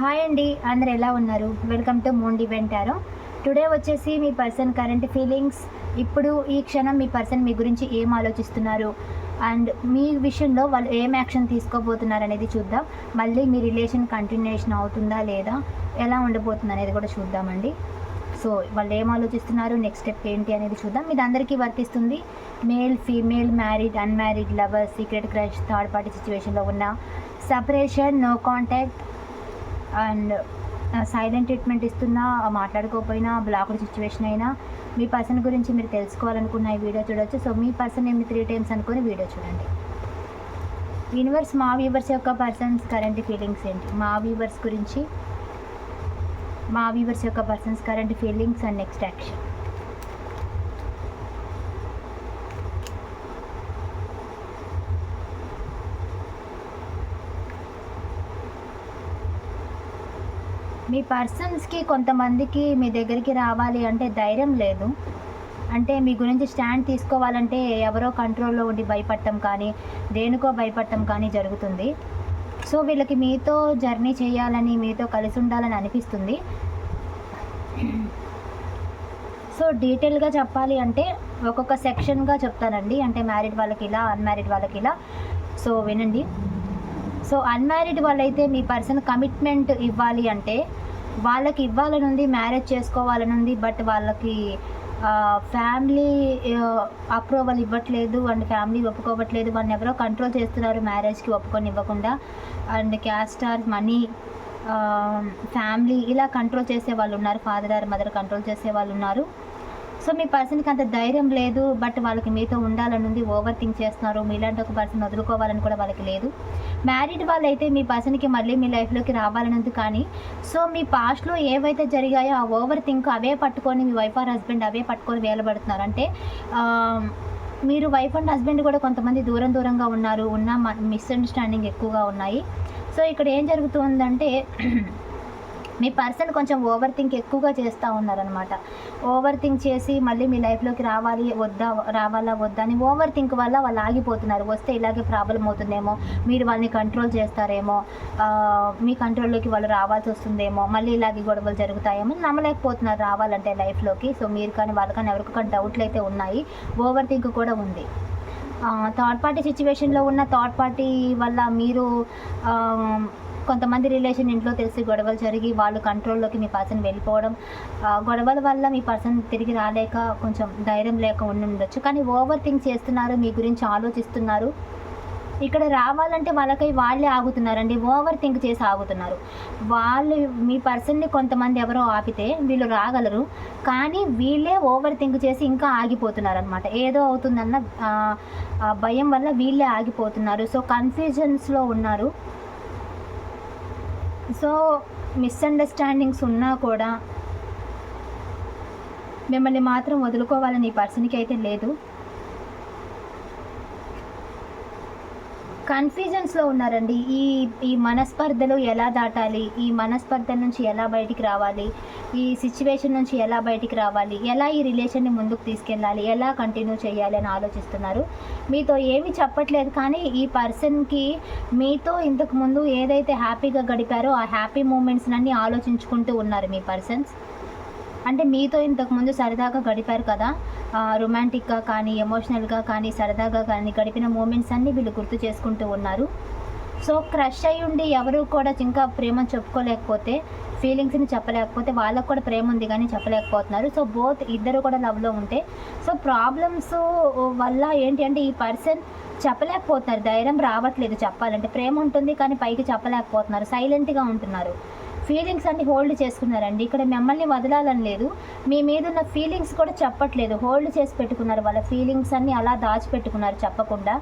Hi అండి. అందరు ఎలా ఉన్నారు? వెల్కమ్ టు మూన్ వెంటారో టుడే వచ్చేసి మీ పర్సన్ కరెంట్ ఫీలింగ్స్. ఇప్పుడు ఈ క్షణం మీ పర్సన్ మీ గురించి ఏం ఆలోచిస్తున్నారు? అండ్ మీ విషయంలో వాళ్ళు ఏం యాక్షన్ తీసుకోబోతున్నారు అనేది చూద్దాం. మళ్ళీ మీ రిలేషన్ కంటిన్యూషన్ అవుతుందా లేదా? ఎలా ఉండబోతుంది అనేది కూడా చూద్దామండి. సో వాళ్ళు ఏం ఆలోచిస్తున్నారు? నెక్స్ట్ స్టెప్ ఏంటి అనేది చూద్దాం. ఇది అందరికీ వర్తిస్తుంది male female married unmarried lover secret crush third party సిచ్యువేషన్లో ఉన్న separation no contact and silent treatment ఇస్తున్నా మాట్లాడుకోకపోయినా బ్లాక్డ్ సిచ్యువేషన్ అయినా మీ పర్సన్ గురించి మీరు తెలుసుకోవాలనుకున్న ఈ వీడియో చూడొచ్చు. సో మీ పర్సన్ ఏమి త్రీ టైమ్స్ అనుకుని వీడియో చూడండి. యూనివర్స్ మా వ్యూవర్స్ యొక్క పర్సన్స్ కరెంట్ ఫీలింగ్స్ ఏంటి? మా వ్యూవర్స్ గురించి మా వ్యూవర్స్ యొక్క persons current feelings and next action మీ పర్సన్స్కి కొంతమందికి మీ దగ్గరికి రావాలి అంటే ధైర్యం లేదు. అంటే మీ గురించి స్టాండ్ తీసుకోవాలంటే ఎవరో కంట్రోల్లో ఉండి భయపడటం కానీ దేనికో భయపడటం కానీ జరుగుతుంది. సో వీళ్ళకి మీతో జర్నీ చేయాలని మీతో కలిసి ఉండాలని అనిపిస్తుంది. సో డీటెయిల్గా చెప్పాలి అంటే ఒక్కొక్క సెక్షన్గా చెప్తానండి. అంటే మ్యారీడ్ వాళ్ళకి ఇలా అన్మ్యారీడ్ వాళ్ళకి ఇలా. సో వినండి. సో అన్మ్యారీడ్ వాళ్ళైతే మీ పర్సన్ కమిట్మెంట్ ఇవ్వాలి అంటే వాళ్ళకి ఇవ్వాలనుంది మ్యారేజ్ చేసుకోవాలనుంది బట్ వాళ్ళకి ఫ్యామిలీ అప్రూవల్ ఇవ్వట్లేదు అండ్ ఫ్యామిలీ ఒప్పుకోవట్లేదు. వాళ్ళని ఎవరో కంట్రోల్ చేస్తున్నారు మ్యారేజ్కి ఒప్పుకొని ఇవ్వకుండా. And caste or money family ఇలా కంట్రోల్ చేసే వాళ్ళు ఉన్నారు. ఫాదర్ ఆర్ మదర్ కంట్రోల్ చేసే వాళ్ళు ఉన్నారు. సో మీ పర్సన్కి అంత ధైర్యం లేదు బట్ వాళ్ళకి మీతో ఉండాలని ఉంది ఓవర్ థింక్ చేస్తున్నారు మీలాంటి ఒక పర్సన్ వదులుకోవాలని కూడా వాళ్ళకి లేదు. మ్యారీడ్ వాళ్ళైతే మీ పర్సన్కి మళ్ళీ మీ లైఫ్లోకి రావాలని కానీ సో మీ పాస్ట్లో ఏవైతే జరిగాయో ఆ ఓవర్ థింక్ అవే పట్టుకొని మీ వైఫ్ ఆర్ హస్బెండ్ అవే పట్టుకొని వేలబడుతున్నారు అంటే మీరు వైఫ్ అండ్ హస్బెండ్ కూడా కొంతమంది దూరం దూరంగా ఉన్నారు ఉన్న మిస్అండర్స్టాండింగ్ ఎక్కువగా ఉన్నాయి. సో ఇక్కడ ఏం జరుగుతుందంటే మీ పర్సన్ కొంచెం ఓవర్ థింక్ ఎక్కువగా చేస్తూ ఉన్నారనమాట ఓవర్ థింక్ చేసి మళ్ళీ మీ లైఫ్లోకి రావాలి వద్దా రావాలా వద్దా అని ఓవర్ థింక్ వల్ల వాళ్ళు ఆగిపోతున్నారు. వస్తే ఇలాగే ప్రాబ్లం అవుతుందేమో మీరు వాళ్ళని కంట్రోల్ చేస్తారేమో మీ కంట్రోల్లోకి వాళ్ళు రావాల్సి వస్తుందేమో మళ్ళీ ఇలాగే గొడవలు జరుగుతాయేమో నమ్మలేకపోతున్నారు రావాలంటే లైఫ్లోకి. సో మీరు కానీ వాళ్ళ కానీ ఎవరికి కానీ డౌట్లు అయితే ఉన్నాయి. ఓవర్ థింక్ కూడా ఉంది. థర్డ్ పార్టీ సిచ్యువేషన్లో ఉన్న థర్డ్ పార్టీ వల్ల మీరు కొంతమంది రిలేషన్ ఇంట్లో తెలిసి గొడవలు జరిగి వాళ్ళు కంట్రోల్లోకి మీ పర్సన్ వెళ్ళిపోవడం గొడవల వల్ల మీ పర్సన్ తిరిగి రాలేక కొంచెం ధైర్యం లేక ఉండి ఉండొచ్చు. కానీ ఓవర్ థింక్ చేస్తున్నారు మీ గురించి ఆలోచిస్తున్నారు. ఇక్కడ రావాలంటే వాళ్ళకై వాళ్ళే ఆగుతున్నారండి ఓవర్ థింక్ చేసి ఆగుతున్నారు. వాళ్ళు మీ పర్సన్ని కొంతమంది ఎవరో ఆపితే వీళ్ళు రాగలరు కానీ వీళ్ళే ఓవర్ థింక్ చేసి ఇంకా ఆగిపోతున్నారు అనమాట ఏదో అవుతుందన్న భయం వల్ల వీళ్ళే ఆగిపోతున్నారు. సో కన్ఫ్యూజన్స్లో ఉన్నారు. సో మిస్అండర్స్టాండింగ్స్ ఉన్నా కూడా మిమ్మల్ని మాత్రం వదులుకోవాలని ఈ పర్సన్కి అయితే లేదు. కన్ఫ్యూజన్స్లో ఉన్నారండి. ఈ ఈ మనస్పర్ధలు ఎలా దాటాలి? ఈ మనస్పర్ధ నుంచి ఎలా బయటికి రావాలి? ఈ సిచ్యువేషన్ నుంచి ఎలా బయటికి రావాలి? ఎలా ఈ రిలేషన్ని ముందుకు తీసుకెళ్ళాలి? ఎలా కంటిన్యూ చేయాలి అని ఆలోచిస్తున్నారు. మీతో ఏమి చెప్పట్లేదు కానీ ఈ పర్సన్కి మీతో ఇంతకు ముందు ఏదైతే హ్యాపీగా గడిపారో ఆ హ్యాపీ మూమెంట్స్ అన్నీ ఆలోచించుకుంటూ ఉన్నారు మీ పర్సన్స్. అంటే మీతో ఇంతకుముందు సరదాగా గడిపారు కదా రొమాంటిక్గా కానీ ఎమోషనల్గా కానీ సరదాగా కానీ గడిపిన మూమెంట్స్ అన్నీ వీళ్ళు గుర్తు చేసుకుంటూ ఉన్నారు. సో క్రష్ అయ్యి ఉండి ఎవరు కూడా ఇంకా ప్రేమను చెప్పుకోలేకపోతే ఫీలింగ్స్ని చెప్పలేకపోతే వాళ్ళకు కూడా ప్రేమ ఉంది కానీ చెప్పలేకపోతున్నారు. సో బోత్ ఇద్దరు కూడా లవ్లో ఉంటే సో ప్రాబ్లమ్స్ వల్ల ఏంటి అంటే ఈ పర్సన్ చెప్పలేకపోతున్నారు ధైర్యం రావట్లేదు చెప్పాలంటే. ప్రేమ ఉంటుంది కానీ పైకి చెప్పలేకపోతున్నారు. సైలెంట్గా ఉంటున్నారు. ఫీలింగ్స్ అన్ని హోల్డ్ చేసుకున్నారండి. ఇక్కడ మిమ్మల్ని వదలాలని లేదు. మీ మీద ఉన్న ఫీలింగ్స్ కూడా చెప్పట్లేదు. హోల్డ్ చేసి పెట్టుకున్నారు. వాళ్ళ ఫీలింగ్స్ అన్ని అలా దాచిపెట్టుకున్నారు చెప్పకుండా.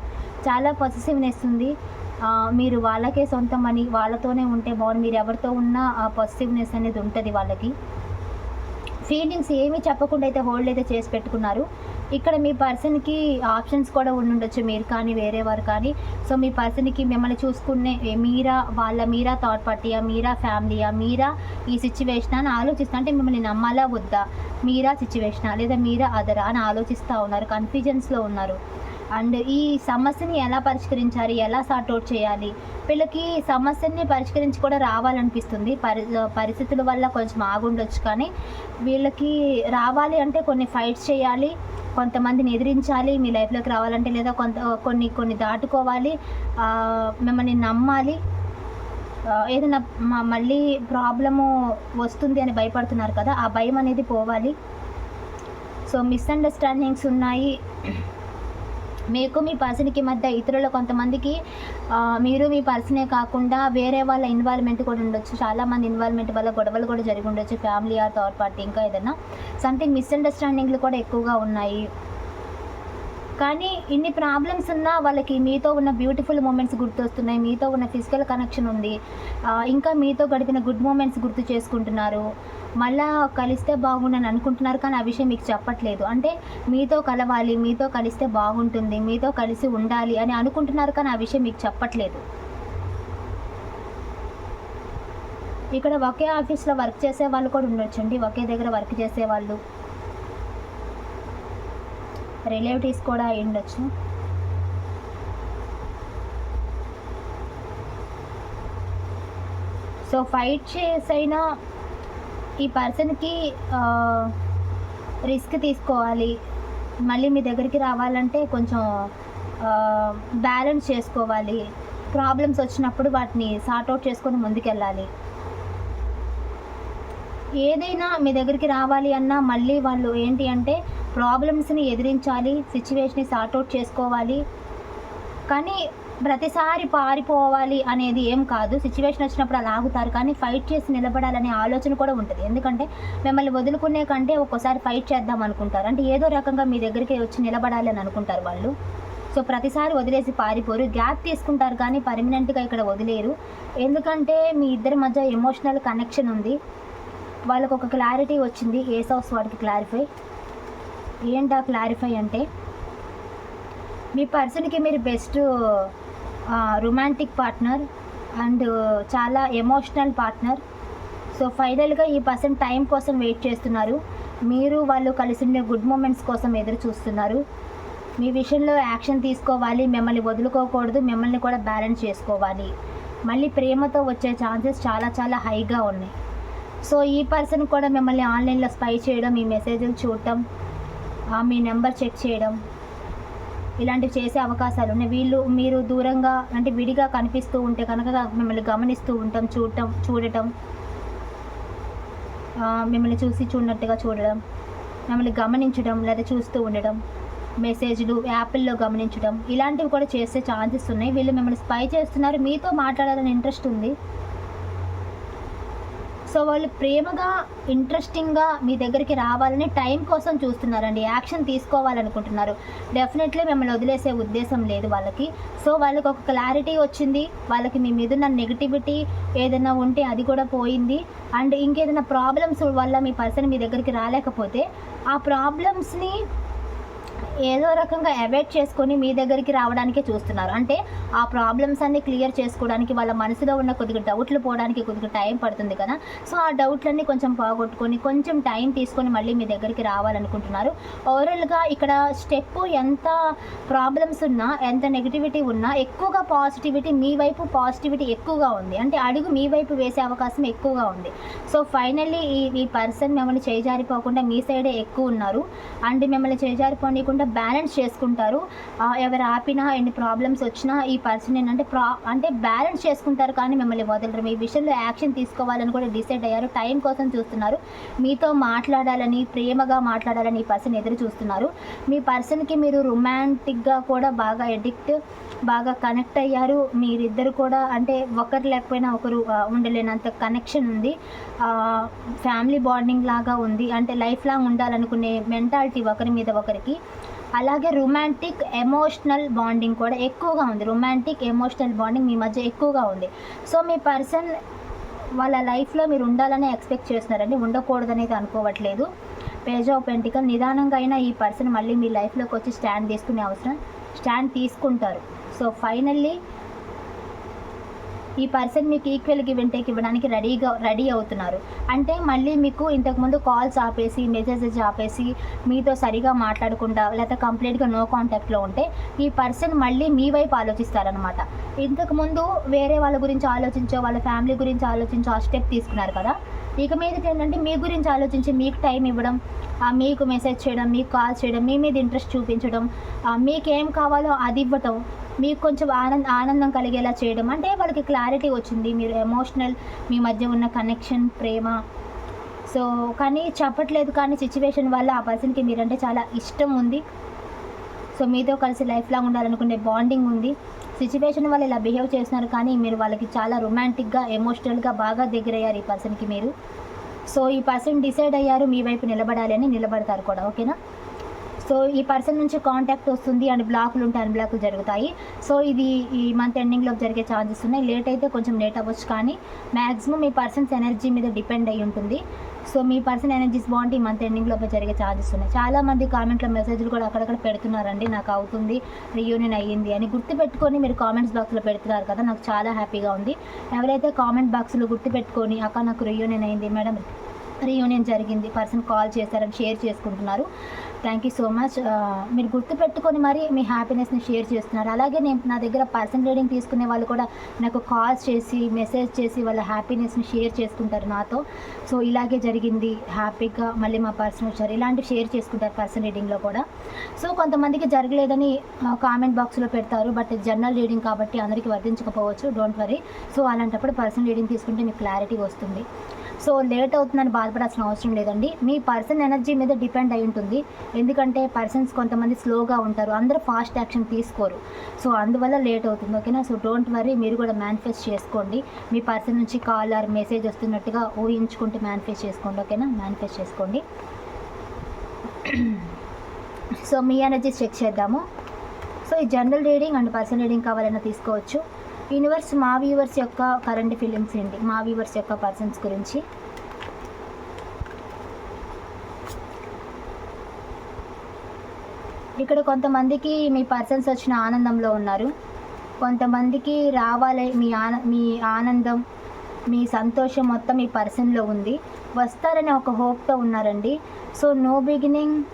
చాలా పొసెసివ్నెస్ ఉంది. మీరు వాళ్ళకే సొంతం అని వాళ్ళతోనే ఉంటే బాగుంది మీరు ఎవరితో ఉన్నా ఆ పాజిటివ్నెస్ అనేది ఉంటుంది వాళ్ళకి. ఫీలింగ్స్ ఏమీ చెప్పకుండా అయితే హోల్డ్ అయితే చేసి పెట్టుకున్నారు. ఇక్కడ మీ పర్సన్కి ఆప్షన్స్ కూడా ఉండొచ్చు మీరు కానీ వేరే వారు కానీ. సో మీ పర్సన్కి మిమ్మల్ని చూసుకునే మీరా వాళ్ళ మీరా థర్డ్ పార్టీయా మీరా ఫ్యామిలీయా మీరా ఈ సిచ్యువేషన్ అని ఆలోచిస్తా. అంటే మిమ్మల్ని నమ్మాలా వద్దా? మీరా సిచ్యువేషనా లేదా మీరా అదరా అని ఆలోచిస్తూ ఉన్నారు కన్ఫ్యూజన్స్లో ఉన్నారు. అండ్ ఈ సమస్యని ఎలా పరిష్కరించాలి ఎలా సార్ట్ అవుట్ చేయాలి? వీళ్ళకి సమస్యని పరిష్కరించి కూడా రావాలనిపిస్తుంది. పరి పరిస్థితుల వల్ల కొంచెం ఆగుండొచ్చు కానీ వీళ్ళకి రావాలి అంటే కొన్ని ఫైట్స్ చేయాలి. కొంతమందిని ఎదిరించాలి మీ లైఫ్లోకి రావాలంటే లేదా కొంత కొన్ని కొన్ని దాటుకోవాలి మిమ్మల్ని నమ్మాలి. ఏదైనా మళ్ళీ ప్రాబ్లము వస్తుంది అని భయపడుతున్నారు కదా ఆ భయం అనేది పోవాలి. సో మిస్అండర్స్టాండింగ్స్ ఉన్నాయి. మీకు మీ పర్సన్కి మధ్య ఇతరుల కొంతమందికి మీరు మీ పర్సనే కాకుండా వేరే వాళ్ళ ఇన్వాల్వ్మెంట్ కూడా ఉండొచ్చు. చాలామంది ఇన్వాల్వ్మెంట్ వల్ల గొడవలు కూడా జరిగి ఉండొచ్చు. ఫ్యామిలీ ఆర్ థర్డ్ పార్టీ ఇంకా ఏదైనా. సంథింగ్ మిస్అండర్స్టాండింగ్లు కూడా ఎక్కువగా ఉన్నాయి. కానీ ఇన్ని ప్రాబ్లమ్స్ ఉన్నా వాళ్ళకి మీతో ఉన్న బ్యూటిఫుల్ మూమెంట్స్ గుర్తొస్తున్నాయి. మీతో ఉన్న ఫిజికల్ కనెక్షన్ ఉంది. ఇంకా మీతో గడిపిన గుడ్ మూమెంట్స్ గుర్తు చేసుకుంటున్నారు. మళ్ళా కలిస్తే బాగుండని అనుకుంటున్నారు కానీ ఆ విషయం మీకు చెప్పట్లేదు. అంటే మీతో కలవాలి మీతో కలిస్తే బాగుంటుంది మీతో కలిసి ఉండాలి అని అనుకుంటున్నారు కానీ ఆ విషయం మీకు చెప్పట్లేదు. ఇక్కడ ఒకే ఆఫీస్లో వర్క్ చేసే వాళ్ళు కూడా ఉండొచ్చండి. ఒకే దగ్గర వర్క్ చేసే వాళ్ళు. రిలేటివ్స్ కూడా అయి ఉండొచ్చు. సో ఫైట్ చేసైనా ఈ పర్సన్కి రిస్క్ తీసుకోవాలి. మళ్ళీ మీ దగ్గరికి రావాలంటే కొంచెం బ్యాలెన్స్ చేసుకోవాలి. ప్రాబ్లమ్స్ వచ్చినప్పుడు వాటిని సార్ట్ అవుట్ చేసుకొని ముందుకెళ్ళాలి. ఏదైనా మీ దగ్గరికి రావాలి అన్నా మళ్ళీ వాళ్ళు ఏంటి అంటే ప్రాబ్లమ్స్ని ఎదిరించాలి సిచ్యువేషన్ని సార్ట్అవుట్ చేసుకోవాలి. కానీ ప్రతిసారి పారిపోవాలి అనేది ఏం కాదు. సిచ్యువేషన్ వచ్చినప్పుడు అలా ఆగుతారు. కానీ ఫైట్ చేసి నిలబడాలనే ఆలోచన కూడా ఉంటుంది. ఎందుకంటే మిమ్మల్ని వదులుకునే కంటే ఒక్కోసారి ఫైట్ చేద్దాం అనుకుంటారు. అంటే ఏదో రకంగా మీ దగ్గరికి వచ్చి నిలబడాలి అని అనుకుంటారు వాళ్ళు. సో ప్రతిసారి వదిలేసి పారిపోరు. గ్యాప్ తీసుకుంటారు కానీ పర్మనెంట్గా ఇక్కడ వదిలేరు. ఎందుకంటే మీ ఇద్దరి మధ్య ఎమోషనల్ కనెక్షన్ ఉంది. వాళ్ళకు ఒక క్లారిటీ వచ్చింది. ఏ సౌస్ వాడికి క్లారిఫై ఏంటా క్లారిఫై అంటే మీ పర్సన్కి మీరు బెస్ట్ రొమాంటిక్ పార్ట్నర్ అండ్ చాలా ఎమోషనల్ పార్ట్నర్ సో ఫైనల్గా ఈ పర్సన్ టైం కోసం వెయిట్ చేస్తున్నారు. మీరు వాళ్ళు కలిసి ఉండే గుడ్ మూమెంట్స్ కోసం ఎదురు చూస్తున్నారు. మీ విషయంలో యాక్షన్ తీసుకోవాలి మిమ్మల్ని వదులుకోకూడదు మిమ్మల్ని కూడా బ్యాలెన్స్ చేసుకోవాలి. మళ్ళీ ప్రేమతో వచ్చే ఛాన్సెస్ చాలా చాలా హైగా ఉన్నాయి. సో ఈ పర్సన్ కూడా మిమ్మల్ని ఆన్లైన్లో స్పై చేయడం ఈ మెసేజ్లు చూడటం మీ నెంబర్ చెక్ చేయడం. ఇలాంటివి చేసే అవకాశాలు ఉన్నాయి. వీళ్ళు మీరు దూరంగా అంటే విడిగా కనిపిస్తూ ఉంటే కనుక మిమ్మల్ని గమనిస్తూ ఉంటాం చూడటం చూడటం. మిమ్మల్ని చూసి చూడనట్టుగా చూడడం. మిమ్మల్ని గమనించడం లేదా చూస్తూ ఉండడం. మెసేజ్లు యాపిల్లో గమనించడం. ఇలాంటివి కూడా చేసే ఛాన్సెస్ ఉన్నాయి. వీళ్ళు మిమ్మల్ని స్పై చేస్తున్నారు. మీతో మాట్లాడాలని ఇంట్రెస్ట్ ఉంది. సో వాళ్ళు ప్రేమగా ఇంట్రెస్టింగ్గా మీ దగ్గరికి రావాలని టైం కోసం చూస్తున్నారండి. యాక్షన్ తీసుకోవాలనుకుంటున్నారు. డెఫినెట్లీ మిమ్మల్ని వదిలేసే ఉద్దేశం లేదు వాళ్ళకి. సో వాళ్ళకి ఒక క్లారిటీ వచ్చింది. వాళ్ళకి మీ మీద ఉన్న నెగిటివిటీ ఏదైనా ఉంటే అది కూడా పోయింది. అండ్ ఇంకేదైనా ప్రాబ్లమ్స్ వల్ల మీ పర్సన్ మీ దగ్గరికి రాలేకపోతే ఆ ప్రాబ్లమ్స్ని ఏదో రకంగా అవాయిడ్ చేసుకొని మీ దగ్గరికి రావడానికే చూస్తున్నారు. అంటే ఆ ప్రాబ్లమ్స్ అన్ని క్లియర్ చేసుకోవడానికి వాళ్ళ మనసులో ఉన్న కొద్దిగా డౌట్లు పోవడానికి కొద్దిగా టైం పడుతుంది కదా. సో ఆ డౌట్లన్నీ కొంచెం పోగొట్టుకొని కొంచెం టైం తీసుకొని మళ్ళీ మీ దగ్గరికి రావాలనుకుంటున్నారు. ఓవరాల్గా ఇక్కడ స్టెప్ ఎంత ప్రాబ్లమ్స్ ఉన్నా ఎంత నెగిటివిటీ ఉన్నా ఎక్కువగా పాజిటివిటీ మీ వైపు పాజిటివిటీ ఎక్కువగా ఉంది. అంటే అడుగు మీ వైపు వేసే అవకాశం ఎక్కువగా ఉంది. సో ఫైనల్లీ ఈ ఈ పర్సన్ మిమ్మల్ని చేజారిపోకుండా మీ సైడే ఎక్కువ ఉన్నారు. అండ్ మిమ్మల్ని చేజారిపోనీయకుండా బ్యాలెన్స్ చేసుకుంటారు. ఎవరు ఆపినా ఎన్ని ప్రాబ్లమ్స్ వచ్చినా ఈ పర్సన్ ఏంటంటే ప్రా అంటే బ్యాలెన్స్ చేసుకుంటారు కానీ మిమ్మల్ని వదలరు. మీ విషయంలో యాక్షన్ తీసుకోవాలని కూడా డిసైడ్ అయ్యారు. టైం కోసం చూస్తున్నారు. మీతో మాట్లాడాలని ప్రేమగా మాట్లాడాలని ఈ పర్సన్ ఎదురు చూస్తున్నారు. మీ పర్సన్కి మీరు రొమాంటిక్గా కూడా బాగా ఎడిక్ట్ బాగా కనెక్ట్ అయ్యారు. మీరిద్దరు కూడా అంటే ఒకరు లేకపోయినా ఒకరు ఉండలేనంత కనెక్షన్ ఉంది. ఫ్యామిలీ బాండింగ్ లాగా ఉంది. అంటే లైఫ్ లాంగ్ ఉండాలనుకునే మెంటాలిటీ ఒకరి మీద ఒకరికి. అలాగే రొమాంటిక్ ఎమోషనల్ బాండింగ్ కూడా ఎక్కువగా ఉంది. రొమాంటిక్ ఎమోషనల్ బాండింగ్ మీ మధ్య ఎక్కువగా ఉంది. సో మీ పర్సన్ వాళ్ళ లైఫ్లో మీరు ఉండాలని ఎక్స్పెక్ట్ చేస్తున్నారండి. ఉండకూడదనేది అనుకోవట్లేదు. పేజ్ ఆఫ్ పెంటికల్ నిదానంగా అయినా ఈ పర్సన్ మళ్ళీ మీ లైఫ్లోకి వచ్చి స్టాండ్ తీసుకునే అవసరం స్టాండ్ తీసుకుంటారు. సో ఫైనల్లీ ఈ పర్సన్ మీకు ఈక్వల్ గివ్ అండ్ టేక్ ఇవ్వడానికి రెడీగా రెడీ అవుతున్నారు. అంటే మళ్ళీ మీకు ఇంతకుముందు కాల్స్ ఆపేసి మెసేజెస్ ఆపేసి మీతో సరిగా మాట్లాడకుండా లేకపోతే కంప్లీట్గా నో కాంటాక్ట్లో ఉంటే ఈ పర్సన్ మళ్ళీ మీ వైపు ఆలోచిస్తారనమాట ఇంతకుముందు వేరే వాళ్ళ గురించి ఆలోచించో వాళ్ళ ఫ్యామిలీ గురించి ఆలోచించో ఆ స్టెప్ తీసుకున్నారు కదా. ఇక మీదకి ఏంటంటే మీ గురించి ఆలోచించి మీకు టైం ఇవ్వడం మీకు మెసేజ్ చేయడం మీకు కాల్ చేయడం మీ మీద ఇంట్రెస్ట్ చూపించడం మీకేం మీకు కావాలో అది ఇవ్వటం మీకు కొంచెం ఆనంద ఆనందం కలిగేలా చేయడం. అంటే వాళ్ళకి క్లారిటీ వచ్చింది. మీరు ఎమోషనల్ మీ మధ్య ఉన్న కనెక్షన్ ప్రేమ. సో కానీ చెప్పట్లేదు. కానీ సిచ్యువేషన్ వల్ల ఆ పర్సన్కి మీరంటే చాలా ఇష్టం ఉంది. సో మీతో కలిసి లైఫ్ లాంగ్ ఉండాలనుకునే బాండింగ్ ఉంది. సిచ్యువేషన్ వల్ల ఇలా బిహేవ్ చేస్తున్నారు. కానీ మీరు వాళ్ళకి చాలా రొమాంటిక్గా ఎమోషనల్గా బాగా దగ్గరయ్యారు ఈ పర్సన్కి మీరు. సో ఈ పర్సన్ డిసైడ్ అయ్యారు. మీ వైపు నిలబడాలి అని నిలబడతారు కూడా. ఓకేనా సో ఈ పర్సన్ నుంచి కాంటాక్ట్ వస్తుంది అండ్ బ్లాకులు ఉంటే అన్బ్లాకులు జరుగుతాయి. సో ఇది ఈ మంత్ ఎండింగ్లో జరిగే ఛాన్సెస్ ఉన్నాయి. లేట్ అయితే కొంచెం లేట్ అవ్వచ్చు కానీ మ్యాక్సిమం మీ పర్సన్స్ ఎనర్జీ మీద డిపెండ్ అయి ఉంటుంది. సో మీ పర్సన్ ఎనర్జీస్ బాగుంటే ఈ మంత్ ఎండింగ్లో జరిగే ఛాన్సెస్ ఉన్నాయి. చాలా మంది కామెంట్లో మెసేజ్లు కూడా అక్కడక్కడ పెడుతున్నారండి. నాకు అవుతుంది రీయూనియన్ అయ్యింది అని గుర్తుపెట్టుకొని మీరు కామెంట్స్ బాక్స్లో పెడుతున్నారు కదా నాకు చాలా హ్యాపీగా ఉంది. ఎవరైతే కామెంట్ బాక్స్లో గుర్తుపెట్టుకొని అక్క నాకు రీయూనియన్ అయింది మేడం రీయూనియన్ జరిగింది పర్సన్ కాల్ చేశారని షేర్ చేసుకుంటున్నారు. థ్యాంక్ యూ సో మచ్ మీరు గుర్తుపెట్టుకొని మరి మీ హ్యాపీనెస్ని షేర్ చేస్తున్నారు. అలాగే నేను నా దగ్గర పర్సన్ రీడింగ్ తీసుకునే వాళ్ళు కూడా నాకు కాల్స్ చేసి మెసేజ్ చేసి వాళ్ళ హ్యాపీనెస్ని షేర్ చేసుకుంటారు నాతో. సో ఇలాగే జరిగింది. హ్యాపీగా మళ్ళీ మా పర్సన్ వచ్చారు. ఇలాంటివి షేర్ చేసుకుంటారు పర్సన్ రీడింగ్లో కూడా. సో కొంతమందికి జరగలేదని uh, కామెంట్ బాక్స్లో పెడతారు. బట్ జనరల్ రీడింగ్ కాబట్టి అందరికీ వర్తించకపోవచ్చు. డోంట్ వరీ సో అలాంటప్పుడు పర్సన్ రీడింగ్ తీసుకుంటే మీకు క్లారిటీ వస్తుంది. సో లేట్ అవుతుందని బాధపడాల్సిన అవసరం లేదండి. మీ పర్సన్ ఎనర్జీ మీద డిపెండ్ అయి ఉంటుంది. ఎందుకంటే పర్సన్స్ కొంతమంది స్లోగా ఉంటారు. అందరూ ఫాస్ట్ యాక్షన్ తీసుకోరు. సో అందువల్ల లేట్ అవుతుంది. ఓకేనా? So don't worry. మీరు కూడా మేనిఫెస్ట్ చేసుకోండి. మీ పర్సన్ నుంచి కాల్ ఆర్ మెసేజ్ వస్తున్నట్టుగా ఊహించుకుంటూ మేనిఫెస్ట్ చేసుకోండి. ఓకేనా? మేనిఫెస్ట్ చేసుకోండి. సో మీ ఎనర్జీస్ చెక్ చేద్దాము. సో ఈ general reading and personal reading కావాలన్నా తీసుకోవచ్చు. యూనివర్స్ మా వ్యూవర్స్ యొక్క కరెంట్ ఫీలింగ్స్ ఏంటి? మా వ్యూవర్స్ యొక్క పర్సన్స్ గురించి. ఇక్కడ కొంతమందికి మీ పర్సన్స్ వచ్చిన ఆనందంలో ఉన్నారు. కొంతమందికి రావాలి మీ ఆన మీ ఆనందం మీ సంతోషం మొత్తం మీ పర్సన్లో ఉంది. వస్తారని ఒక హోప్తో ఉన్నారండి. సో నో బిగినింగ్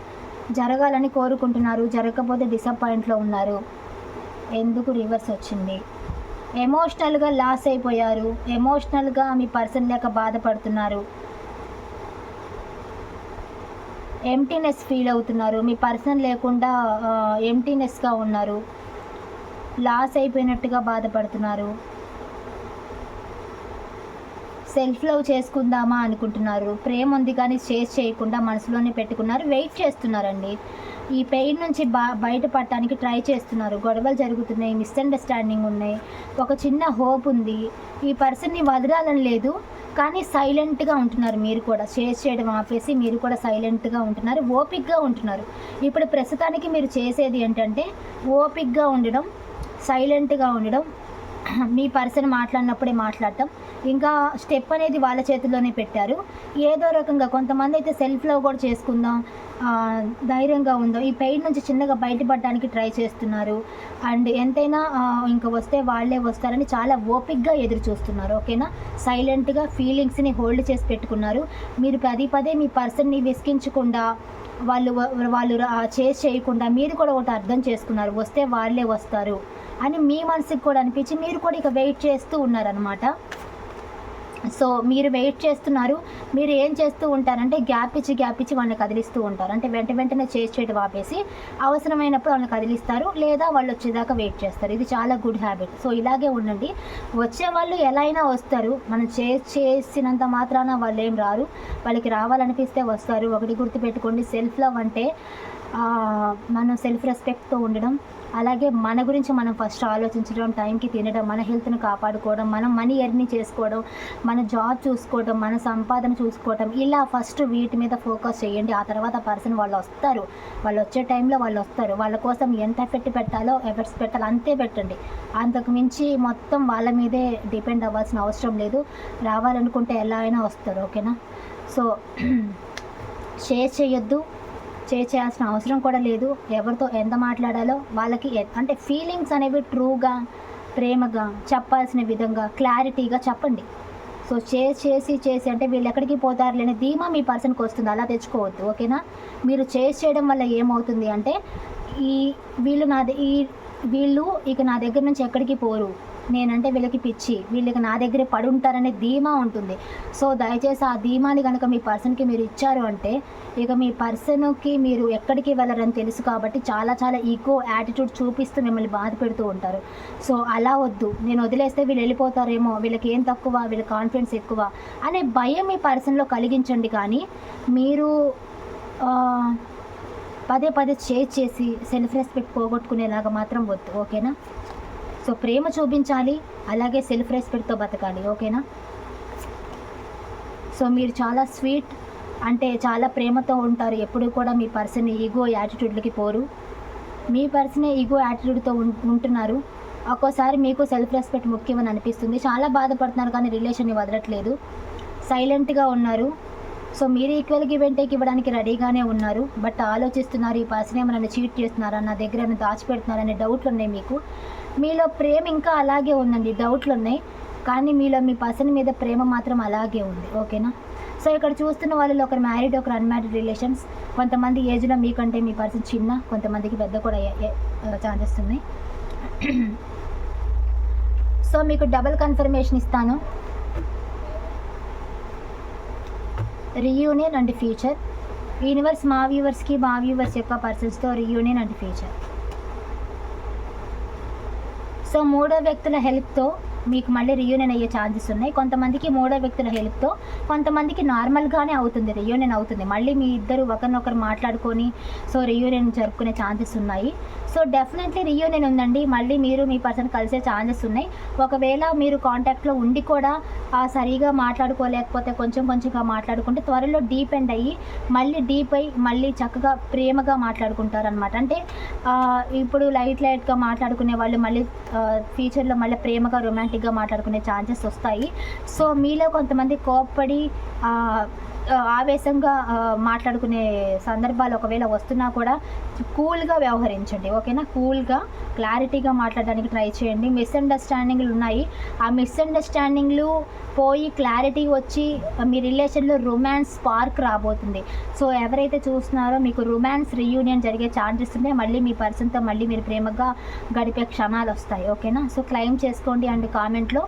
జరగాలని కోరుకుంటున్నారు. జరగకపోతే డిసప్పాయింట్లో ఉన్నారు. ఎందుకు రివర్స్ వచ్చింది? ఎమోషనల్గా లాస్ అయిపోయారు. ఎమోషనల్గా మీ పర్సన్ లేక బాధపడుతున్నారు. ఎంటీనెస్ ఫీల్ అవుతున్నారు. మీ పర్సన్ లేకుండా ఎంటీనెస్గా ఉన్నారు. లాస్ అయిపోయినట్టుగా బాధపడుతున్నారు. సెల్ఫ్ లవ్ చేసుకుందామా అనుకుంటున్నారు. ప్రేమ ఉంది కానీ చేసి చేయకుండా మనసులోనే పెట్టుకున్నారు. వెయిట్ చేస్తున్నారండి. ఈ పెయిన్ నుంచి బా బయటపడటానికి ట్రై చేస్తున్నారు. గొడవలు జరుగుతున్నాయి మిస్అండర్స్టాండింగ్ ఉన్నాయి. ఒక చిన్న హోప్ ఉంది. ఈ పర్సన్ని వదలాలని లేదు కానీ సైలెంట్గా ఉంటున్నారు మీరు కూడా. షేర్ చేయడం ఆపేసి మీరు కూడా సైలెంట్గా ఉంటున్నారు ఓపిక్గా ఉంటున్నారు. ఇప్పుడు ప్రస్తుతానికి మీరు చేసేది ఏంటంటే ఓపిక్గా ఉండడం సైలెంట్గా ఉండడం మీ పర్సన్ మాట్లాడినప్పుడే మాట్లాడటం ఇంకా స్టెప్ అనేది వాళ్ళ చేతిలోనే పెట్టారు. ఏదో రకంగా కొంతమంది అయితే సెల్ఫ్లో కూడా చేసుకుందాం ధైర్యంగా ఉందో ఈ పెయిన్ నుంచి చిన్నగా బయటపడడానికి ట్రై చేస్తున్నారు. అండ్ ఎంతైనా ఇంకా వస్తే వాళ్ళే వస్తారని చాలా ఓపిక్గా ఎదురు చూస్తున్నారు ఓకేనా సైలెంట్గా ఫీలింగ్స్ని హోల్డ్ చేసి పెట్టుకున్నారు. మీరు పదే పదే మీ పర్సన్ని విసిగించకుండా వాళ్ళు వాళ్ళు చేసి చేయకుండా మీరు కూడా ఒకటి అర్థం చేసుకున్నారు వస్తే వాళ్ళే వస్తారు అని మీ మనసుకి కూడా అనిపించి మీరు కూడా ఇక వెయిట్ చేస్తూ ఉన్నారనమాట సో మీరు వెయిట్ చేస్తున్నారు మీరు ఏం చేస్తూ ఉంటారంటే గ్యాప్ ఇచ్చి గ్యాప్ ఇచ్చి వాళ్ళని కదిలిస్తూ ఉంటారు. అంటే వెంట వెంటనే చేసి చేయడం ఆపేసి అవసరమైనప్పుడు వాళ్ళని కదిలిస్తారు లేదా వాళ్ళు వచ్చేదాకా వెయిట్ చేస్తారు. ఇది చాలా గుడ్ హ్యాబిట్. సో ఇలాగే ఉండండి. వచ్చే వాళ్ళు ఎలా అయినా వస్తారు. మనం చే చేసినంత మాత్రాన వాళ్ళు ఏం రారు. వాళ్ళకి రావాలనిపిస్తే వస్తారు. ఒకటి గుర్తుపెట్టుకోండి. సెల్ఫ్ లవ్ అంటే మనం సెల్ఫ్ రెస్పెక్ట్తో ఉండడం అలాగే మన గురించి మనం ఫస్ట్ ఆలోచించడం టైంకి తినడం మన హెల్త్ని కాపాడుకోవడం మనం మనీ ఎర్ని చేసుకోవడం మన జాబ్ చూసుకోవడం మన సంపాదన చూసుకోవడం ఇలా ఫస్ట్ వీటి మీద ఫోకస్ చేయండి. ఆ తర్వాత పర్సన్ వాళ్ళు వస్తారు. వాళ్ళు వచ్చే టైంలో వాళ్ళు వస్తారు. వాళ్ళ కోసం ఎంత ఎఫెక్ట్ పెట్టాలో ఎఫెక్ట్స్ పెట్టాలో అంతే పెట్టండి. అంతకు మించి మొత్తం వాళ్ళ మీదే డిపెండ్ అవ్వాల్సిన అవసరం లేదు. రావాలనుకుంటే ఎలా అయినా వస్తారు. ఓకేనా? సో షేర్ చేయొద్దు. చేయాల్సిన అవసరం కూడా లేదు. ఎవరితో ఎంత మాట్లాడాలో వాళ్ళకి ఎ- అంటే ఫీలింగ్స్ అనేవి ట్రూగా ప్రేమగా చెప్పాల్సిన విధంగా క్లారిటీగా చెప్పండి. సో చేసి చేసి చేసి అంటే వీళ్ళు ఎక్కడికి పోతారు లేని ధీమా మీ పర్సన్కి వస్తుంది. అలా తెచ్చుకోవద్దు. ఓకేనా? మీరు చేసి చేయడం వల్ల ఏమవుతుంది అంటే ఈ వీళ్ళు నా ఈ వీళ్ళు ఇక నా దగ్గర నుంచి ఎక్కడికి పోరు. నేనంటే వీళ్ళకి పిచ్చి. వీళ్ళకి నా దగ్గరే పడి ఉంటారనే ధీమా ఉంటుంది. సో దయచేసి ఆ ధీమాని కనుక మీ పర్సన్కి మీరు ఇచ్చారు అంటే ఇక మీ పర్సన్కి మీరు ఎక్కడికి వెళ్ళరని తెలుసు కాబట్టి చాలా చాలా ఈగో యాటిట్యూడ్ చూపిస్తూ మిమ్మల్ని బాధ పెడుతూ ఉంటారు. సో అలా వద్దు. నేను వదిలేస్తే వీళ్ళు వెళ్ళిపోతారేమో. వీళ్ళకి ఏం తక్కువ? వీళ్ళ కాన్ఫిడెన్స్ ఎక్కువ? అనే భయం మీ పర్సన్లో కలిగించండి కానీ మీరు పదే పదే చేసి సెల్ఫ్ రెస్పెక్ట్ పోగొట్టుకునేలాగా మాత్రం వద్దు. ఓకేనా? సో ప్రేమ చూపించాలి అలాగే సెల్ఫ్ రెస్పెక్ట్తో బతకాలి ఓకేనా? సో మీరు చాలా స్వీట్ అంటే చాలా ప్రేమతో ఉంటారు. ఎప్పుడు కూడా మీ పర్సన్ ఈగో యాటిట్యూడ్లకి పోరు. మీ పర్సనే ఈగో యాటిట్యూడ్తో ఉంటున్నారు. ఒక్కోసారి మీకు సెల్ఫ్ రెస్పెక్ట్ ముఖ్యమని అనిపిస్తుంది. చాలా బాధపడుతున్నారు కానీ రిలేషన్ని వదలట్లేదు. సైలెంట్గా ఉన్నారు. సో మీరు ఈక్వల్ గివ్ అండ్ టేక్ ఇవ్వడానికి రెడీగానే ఉన్నారు. బట్ ఆలోచిస్తున్నారు ఈ పర్సన్ ఏమైనా చీట్ చేస్తున్నారా నా దగ్గర ఏమైనా దాచిపెడుతున్నారనే డౌట్లు ఉన్నాయి మీకు. మీలో ప్రేమ ఇంకా అలాగే ఉందండి డౌట్లు ఉన్నాయి. కానీ మీలో మీ పర్సన్ మీద ప్రేమ మాత్రం అలాగే ఉంది ఓకేనా సో ఇక్కడ చూస్తున్న వాళ్ళలో ఒకరు మ్యారీడ్ ఒకరు అన్మ్యారీడ్ రిలేషన్స్ కొంతమంది ఏజ్లో మీకంటే మీ పర్సన్ చిన్న కొంతమందికి పెద్ద కూడా ఛాన్సెస్ ఉన్నాయి. సో మీకు డబుల్ కన్ఫర్మేషన్ ఇస్తాను. రీయూనియన్ అండ్ ఫ్యూచర్ యూనివర్స్ మా వ్యూవర్స్కి మా వ్యూవర్స్ యొక్క పర్సన్స్తో రీయూనియన్ అండ్ ఫ్యూచర్ సో మూడో వ్యక్తుల హెల్ప్తో మీకు మళ్ళీ రియూనియన్ అయ్యే ఛాన్సెస్ ఉన్నాయి. కొంతమందికి మూడో వ్యక్తుల హెల్ప్తో కొంతమందికి నార్మల్గానే అవుతుంది రియూనియన్ అవుతుంది. మళ్ళీ మీ ఇద్దరు ఒకరినొకరు మాట్లాడుకొని సో రియూనియన్ జరుపుకునే ఛాన్సెస్ ఉన్నాయి. సో డెఫినెట్లీ రీయూనియన్ ఉందండి. మళ్ళీ మీరు మీ పర్సన్ కలిసే ఛాన్సెస్ ఉన్నాయి. ఒకవేళ మీరు కాంటాక్ట్లో ఉండి కూడా సరిగా మాట్లాడుకోలేకపోతే కొంచెం కొంచెంగా మాట్లాడుకుంటే త్వరలో డీప్ ఎండ్ అయ్యి మళ్ళీ డీప్ అయ్యి మళ్ళీ చక్కగా ప్రేమగా మాట్లాడుకుంటారనమాట అంటే ఇప్పుడు లైట్ లైట్గా మాట్లాడుకునే వాళ్ళు మళ్ళీ ఫ్యూచర్లో మళ్ళీ ప్రేమగా రొమాంటిక్గా మాట్లాడుకునే ఛాన్సెస్ వస్తాయి. సో మీలో కొంతమంది కోప్పడి ఆవేశంగా మాట్లాడుకునే సందర్భాలు ఒకవేళ వస్తున్నా కూడా కూల్గా వ్యవహరించండి ఓకేనా? కూల్గా క్లారిటీగా మాట్లాడడానికి ట్రై చేయండి. మిస్అండర్స్టాండింగ్లు ఉన్నాయి. ఆ మిస్అండర్స్టాండింగ్లు పోయి క్లారిటీ వచ్చి మీ రిలేషన్లో రొమాన్స్ స్పార్క్ రాబోతుంది. సో ఎవరైతే చూస్తున్నారో మీకు రొమాన్స్ రీయూనియన్ జరిగే ఛాన్సెస్ ఉన్నాయి. మళ్ళీ మీ పర్సన్తో మళ్ళీ మీరు ప్రేమగా గడిపే క్షణాలు వస్తాయి ఓకేనా? సో క్లెయిమ్ చేసుకోండి అండ్ కామెంట్లో.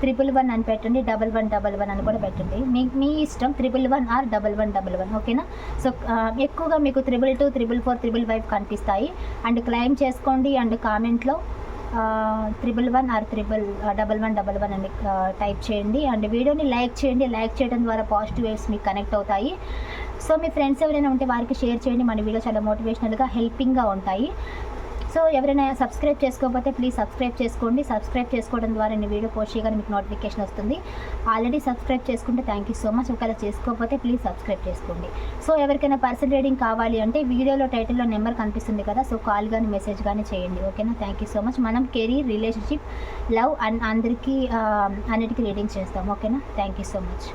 త్రిపుల్ వన్ అని పెట్టండి డబల్ వన్ డబల్ వన్ అని కూడా పెట్టండి. మీ మీ ఇష్టం triple one or double one double one ఓకేనా సో ఎక్కువగా మీకు triple two triple four triple five కనిపిస్తాయి. అండ్ క్లైమ్ చేసుకోండి అండ్ కామెంట్లో triple one or triple double one double one అని టైప్ చేయండి. అండ్ వీడియోని లైక్ చేయండి. లైక్ చేయడం ద్వారా పాజిటివ్ వేవ్స్ మీకు కనెక్ట్ అవుతాయి. సో మీ ఫ్రెండ్స్ ఎవరైనా ఉంటే వారికి షేర్ చేయండి. మన వీడియో చాలా మోటివేషనల్గా హెల్పింగ్గా ఉంటాయి. సో ఎవరైనా సబ్స్క్రైబ్ చేసుకోకపోతే ప్లీజ్ సబ్స్క్రైబ్ చేసుకోండి. సబ్స్క్రైబ్ చేసుకోవడం ద్వారా నేను వీడియో పోస్ట్ చేయగానే మీకు నోటిఫికేషన్ వస్తుంది. ఆల్రెడీ సబ్స్క్రైబ్ చేసుకుంటే థ్యాంక్ యూ సో మచ్ ఒకవేళ చేసుకోకపోతే ప్లీజ్ సబ్స్క్రైబ్ చేసుకోండి. సో ఎవరికైనా పర్సన్ రీడింగ్ కావాలి అంటే వీడియోలో టైటిల్లో నెంబర్ కనిపిస్తుంది కదా సో కాల్ కానీ మెసేజ్ కానీ చేయండి. ఓకేనా థ్యాంక్ యూ సో మచ్ మనం కెరీర్ రిలేషన్షిప్ లవ్ అండ్ అందరికీ అన్నిటికీ రీడింగ్ చేస్తాం. ఓకేనా థ్యాంక్ యూ సో మచ్